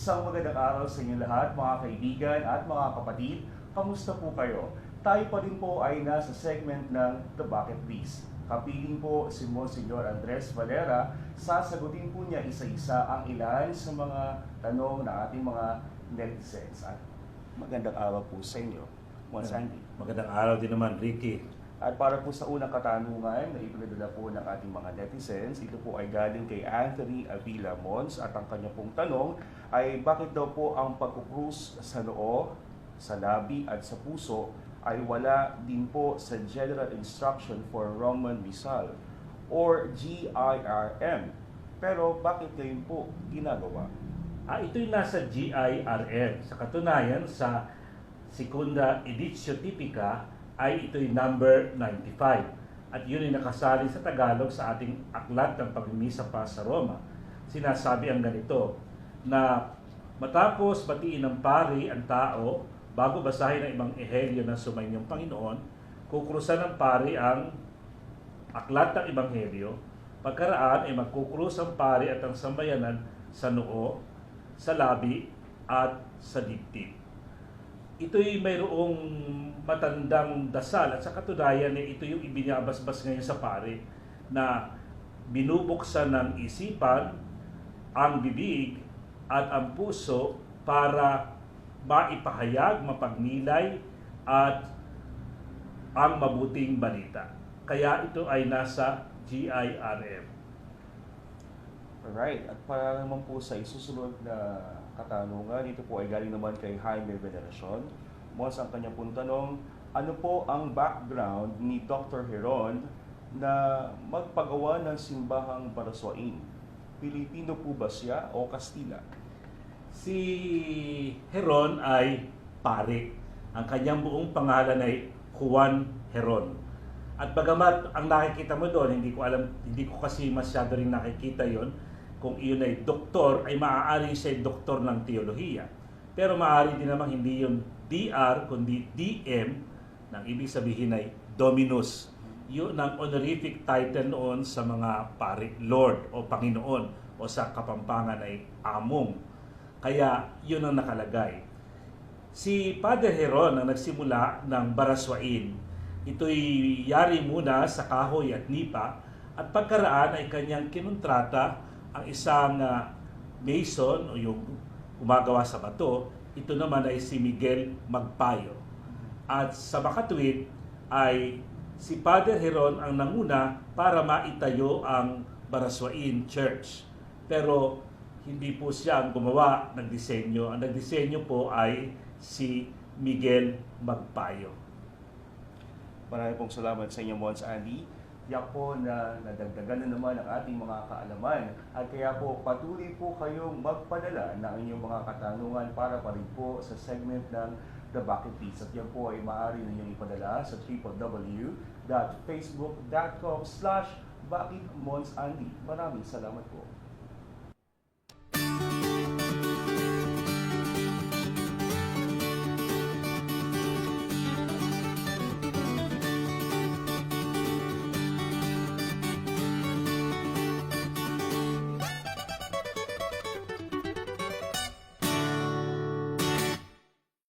Isang magandang araw sa inyo lahat, mga kaibigan at mga kapatid. Kamusta po kayo? Tayo pa din po ay nasa segment ng The Bucket List. Kapiling po si Monsignor Andres Valera, sasagutin po niya isa-isa ang ilan sa mga tanong ng ating mga netizens. At magandang araw po sa inyo, Mons Andy. Magandang araw din naman, Ricky. At para po sa unang katanungan na ipinadala po ng ating mga netizens, ito po ay galing kay Anthony Avila Mons at ang kanya pong tanong ay bakit daw po ang pagkukrus sa noo, sa labi at sa puso ay wala din po sa General Instruction for Roman Missal or GIRM. Pero bakit ngayon po ginagawa? Ah, ito'y nasa GIRM. Sa katunayan, sa Secunda Editio Typica ay ito'y number 95. At yun ay nakasali sa Tagalog sa ating aklat ng pagmimisa pa sa Roma. Sinasabi ang ganito, na matapos batiin ng pari ang tao bago basahin ang ibang ehelyo ng sumainyong Panginoon, kukrusan ng pari ang aklat ng Ebanghelyo, pagkaraan ay magkukrus ang pari at ang sambayanan sa noo, sa labi, at sa dibdib. Ito'y mayroong matandang dasal at sa katunayan ay ito yung ibinabasbas ngayon sa pari na binubuksan ng isipan, ang bibig at ang puso para maipahayag, mapagnilay at ang mabuting balita. Kaya ito ay nasa GIRM. Alright, at para naman po sa isusunod na katanungan, ito po ay galing naman kay Jaime Veneracion. Mons ang kanyang pong tanong, ano po ang background ni Dr. Heron na magpagawa ng simbahang Baraswain? Pilipino po ba siya o Kastila? Si Heron ay pare. Ang kanyang buong pangalan ay Juan Heron. At bagamat ang nakikita mo doon, hindi ko alam, hindi ko kasi masyado rin nakikita yon kung iyon ay doktor, ay maaari siya doktor ng teolohiya. Pero maaari din naman hindi yun DR, kundi DM, nang ibig sabihin ay Dominus. Yun ang honorific title noon sa mga pari, Lord o Panginoon o sa Kapampangan ay Among. Kaya yun ang nakalagay. Si Padre Heron ang nagsimula ng Baraswain. Ito'y yari muna sa kahoy at nipa at pagkaraan ay kanyang kinontrata ang isang uh, mason o yung gumagawa sa bato. Ito naman ay si Miguel Magpayo. At sa makatwid ay si Padre Heron ang nanguna para maitayo ang Baraswain Church. Pero hindi po siya ang gumawa ng disenyo. Ang nagdisenyo po ay si Miguel Magpayo. Marami pong salamat sa inyo, Mons Andy. Tiyak po na nadagdagan na naman ang ating mga kaalaman at kaya po patuloy po kayong magpadala ng inyong mga katanungan para pa rin po sa segment ng The Bucket List. At yan po ay maaari ninyong ipadala sa www.facebook.com slash Maraming salamat po.